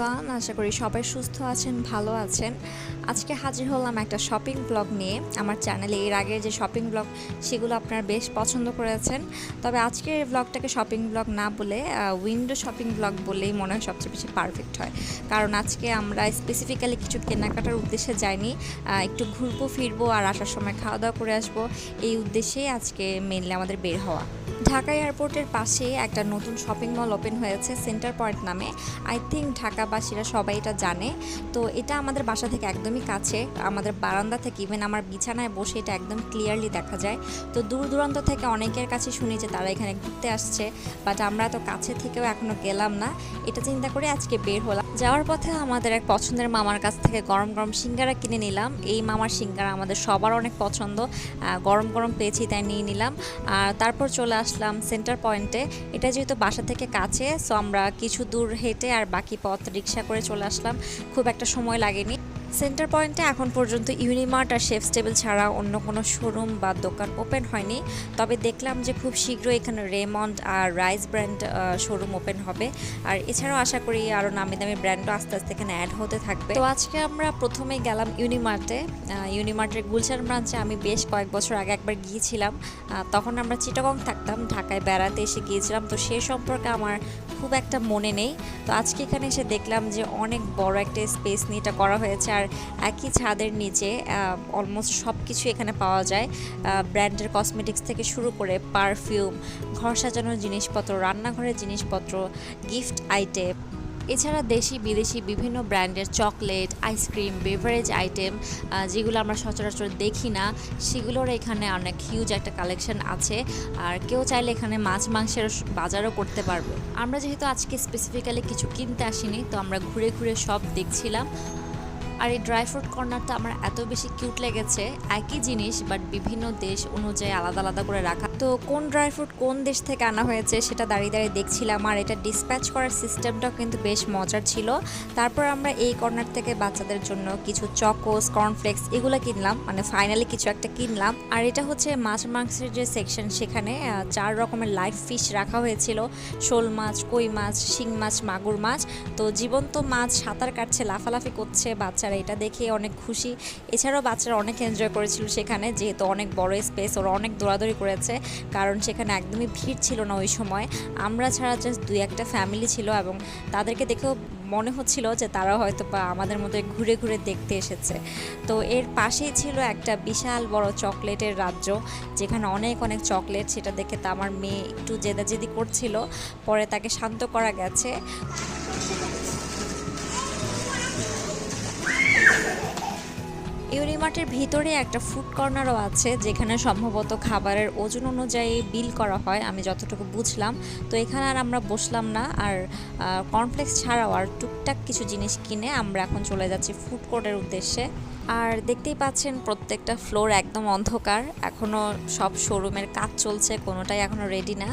Everyone আশা করি সবাই সুস্থ আছেন, ভালো আছেন। আজকে হাজির হলাম একটা শপিং ব্লগ নিয়ে। আমার চ্যানেলে এর আগে যে শপিং ব্লগ, সেগুলো আপনারা বেশ পছন্দ করেছেন। তবে আজকের ব্লগটাকে শপিং ব্লগ না বলে উইন্ডো শপিং ব্লগ বলেই মনে হয় সবচেয়ে বেশি পারফেক্ট হয়। কারণ আজকে আমরা স্পেসিফিক্যালি কিছু কেনাকাটার উদ্দেশ্যে যাইনি। একটু ঘুরবো, ফিরবো আর আসার সময় খাওয়া দাওয়া করে আসব। এই উদ্দেশ্যেই আজকে মেনলি আমাদের বের হওয়া। ঢাকা এয়ারপোর্টের পাশে একটা নতুন শপিং মল ওপেন হয়েছে সেন্টার পয়েন্ট নামে। আই থিঙ্ক ঢাকাবাসীরা সবাই এটা জানে। তো এটা আমাদের বাসা থেকে একদমই কাছে। আমাদের বারান্দা থেকে ইভেন আমার বিছানায় বসে এটা একদম ক্লিয়ারলি দেখা যায়। তো দূর দূরান্ত থেকে অনেকের কাছে শুনি যে তারা এখানে ঘুরতে আসছে। বাট আমরা তো কাছে থেকেও এখনও গেলাম না। এটা চিন্তা করে আজকে বের হলাম। যাওয়ার পথে আমাদের এক পছন্দের মামার কাছ থেকে গরম গরম সিঙ্গারা কিনে নিলাম। এই মামার সিঙ্গারা আমাদের সবার অনেক পছন্দ। গরম গরম পেয়েছি তাই নিয়ে নিলাম। আর তারপর চলে আসলাম সেন্টার পয়েন্টে এটা যেহেতু বাসা থেকে কাছে সো আমরা কিছু দূর হেঁটে আর বাকি পথ রিক্সা করে চলে আসলাম। খুব একটা সময় লাগেনি। সেন্টার পয়েন্টে এখন পর্যন্ত ইউনিমার্ট আর শেফ টেবিল ছাড়া অন্য কোনো শোরুম বা দোকান ওপেন হয়নি। তবে দেখলাম যে খুব শীঘ্রই এখানে রেমন্ড আর রাইস ব্র্যান্ড শোরুম ওপেন হবে। আর এছাড়াও আশা করি আরও নামি দামি ব্র্যান্ডও আস্তে আস্তে এখানে অ্যাড হতে থাকবে। তো আজকে আমরা প্রথমে গেলাম ইউনিমার্টে। ইউনিমার্টের গুলশান ব্রাঞ্চে আমি বেশ কয়েক বছর আগে একবার গিয়েছিলাম। তখন আমরা চিটাগং থাকতাম, ঢাকায় বেড়াতে এসে গিয়েছিলাম। তো সে সম্পর্কে আমার খুব একটা মনে নেই। তো আজকে এখানে এসে দেখলাম যে অনেক বড় একটা স্পেস নিয়ে এটা করা হয়েছে আর একই ছাদের নিচে অলমোস্ট সব কিছু এখানে পাওয়া যায়। ব্র্যান্ডের কসমেটিক্স থেকে শুরু করে পারফিউম ঘর সাজানোর জিনিসপত্র, রান্নাঘরের জিনিসপত্র গিফট আইটেম এছাড়া দেশি, বিদেশি বিভিন্ন ব্র্যান্ডের চকলেট, আইসক্রিম বেভারেজ আইটেম যেগুলো আমরা সচরাচর দেখি না, সেগুলোর এখানে অনেক হিউজ একটা কালেকশন আছে। আর কেউ চাইলে এখানে মাছ মাংসের বাজারও করতে পারবে। আমরা যেহেতু আজকে স্পেসিফিক্যালি কিছু কিনতে আসিনি, তো আমরা ঘুরে ঘুরে সব দেখছিলাম। আর এই ড্রাই ফ্রুট কর্নারটা আমার এত বেশি কিউট লেগেছে। একই জিনিস বাট বিভিন্ন দেশ অনুযায়ী আলাদা আলাদা করে রাখা। তো কোন ড্রাই ফ্রুট কোন দেশ থেকে আনা হয়েছে সেটা দাঁড়িয়ে দাঁড়িয়ে দেখছিলাম, আর এটা ডিসপ্যাচ করার সিস্টেমটাও কিন্তু বেশ মজার ছিল। তারপর আমরা এই কর্নার থেকে বাচ্চাদের জন্য কিছু চকোস কর্নফ্লেক্স এগুলো কিনলাম মানে ফাইনালি কিছু একটা কিনলাম। আর এটা হচ্ছে মাছ মাংসের যে সেকশন সেখানে চার রকমের লাইভ ফিশ রাখা হয়েছিল। শোল মাছ, কই মাছ, শিং মাছ, মাগুর মাছ। তো জীবন্ত মাছ সাঁতার কাটছে, লাফালাফি করছে বাচ্চারা এটা দেখে অনেক খুশি। এছাড়াও বাচ্চারা অনেক এনজয় করেছিল সেখানে, যেহেতু অনেক বড় স্পেস ওরা অনেক দৌড়াদৌড়ি করেছে, কারণ সেখানে একদমই ভিড় ছিল না ওই সময়। আমরা ছাড়া জাস্ট দুই একটা ফ্যামিলি ছিল এবং তাদেরকে দেখেও মনে হচ্ছিল যে তারা হয়তো বা আমাদের মতো ঘুরে ঘুরে দেখতে এসেছে। তো এর পাশেই ছিল একটা বিশাল বড় চকলেটের রাজ্য, যেখানে অনেক অনেক চকলেট, সেটা দেখে তো আমার মেয়ে একটু জেদাজেদি করছিল, পরে তাকে শান্ত করা গেছে। ইউনিমার্টের ভিতরে একটা ফুড কর্নারও আছে, যেখানে সম্ভবত খাবারের ওজন অনুযায়ী বিল করা হয়, আমি যতটুকু বুঝলাম। তো এখানে আর আমরা বসলাম না, আর কর্নফ্লেক্স ছাড়াও আর টুকটাক কিছু জিনিস কিনে আমরা এখন চলে যাচ্ছি ফুড কোর্টের উদ্দেশ্যে। আর দেখতেই পাচ্ছেন প্রত্যেকটা ফ্লোর একদম অন্ধকার এখনও সব শোরুমের কাজ চলছে, কোনোটাই এখনও রেডি না।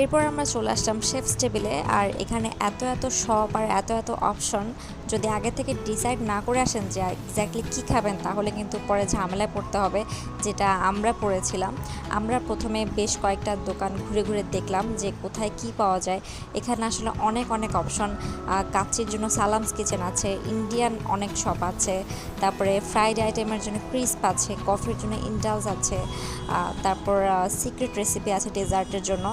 এরপর আমরা চলে আসলাম শেফস টেবিলে, আর এখানে এত এত শপ আর এত এত অপশন, যদি আগে থেকে ডিসাইড না করে আসেন যে এক্স্যাক্টলি কী খাবেন, তাহলে কিন্তু পরে ঝামেলায় পড়তে হবে, যেটা আমরা পড়েছিলাম। আমরা প্রথমে বেশ কয়েকটা দোকান ঘুরে ঘুরে দেখলাম যে কোথায় কি পাওয়া যায়। এখানে আসলে অনেক অনেক অপশন কাচ্চির জন্য সালামস কিচেন আছে, ইন্ডিয়ান অনেক শপ আছে, তারপরে ফ্রাইড আইটেমের জন্য ক্রিস্প আছে, কফির জন্য ইন্ডালস আছে তারপর সিক্রেট রেসিপি আছে ডেজার্টের জন্য।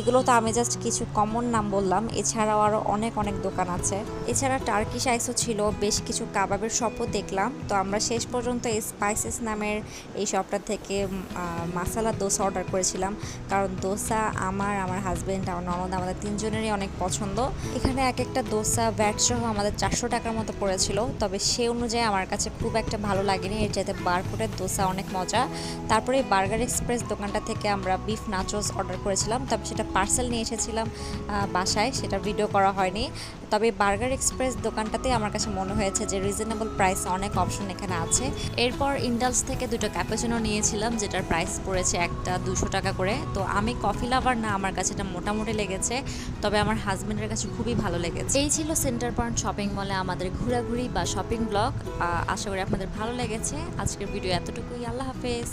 এগুলো তো আমি জাস্ট কিছু কমন নাম বললাম। এছাড়াও আরও অনেক অনেক দোকান আছে। এছাড়া টার্কিশ আইসও ছিল, বেশ কিছু কাবাবের শপও দেখলাম। তো আমরা শেষ পর্যন্ত এই স্পাইসেস নামের এই শপটা থেকে মাসালা দোসা অর্ডার করেছিলাম। কারণ দোসা আমার আমার হাজব্যান্ড আমার ননদ, আমাদের তিনজনেরই অনেক পছন্দ। এখানে এক একটা দোসা ভ্যাট সহ আমাদের চারশো টাকার মতো পড়েছিল। তবে সে অনুযায়ী আমার কাছে খুব একটা ভালো লাগেনি। এর যাতে বারকোটের দোসা অনেক মজা। তারপরে বার্গার এক্সপ্রেস দোকানটা থেকে আমরা বিফ নাচোস অর্ডার করেছিলাম। তবে সেটা পার্সেল নিয়ে এসেছিলাম বাসায়, সেটা ভিডিও করা হয়নি। তবে বার্গার এক্সপ্রেস দোকানটাতে আমার কাছে মনে হয়েছে যে রিজনেবল প্রাইস অনেক অপশন এখানে আছে। এরপর ইন্ডালস থেকে দুটো ক্যাপাচিনো নিয়েছিলাম, যেটার প্রাইস পড়েছে একটা দুশো টাকা করে। তো আমি কফি লাভার না, আমার কাছে এটা মোটামুটি লেগেছে, তবে আমার হাজব্যান্ডের কাছে খুবই ভালো লেগেছে। এই ছিল সেন্টার পয়েন্ট শপিং মলে আমাদের ঘোরাঘুরি বা শপিং ব্লগ আশা করি আপনাদের ভালো লেগেছে। আজকের ভিডিও এতটুকুই। আল্লাহ হাফেজ।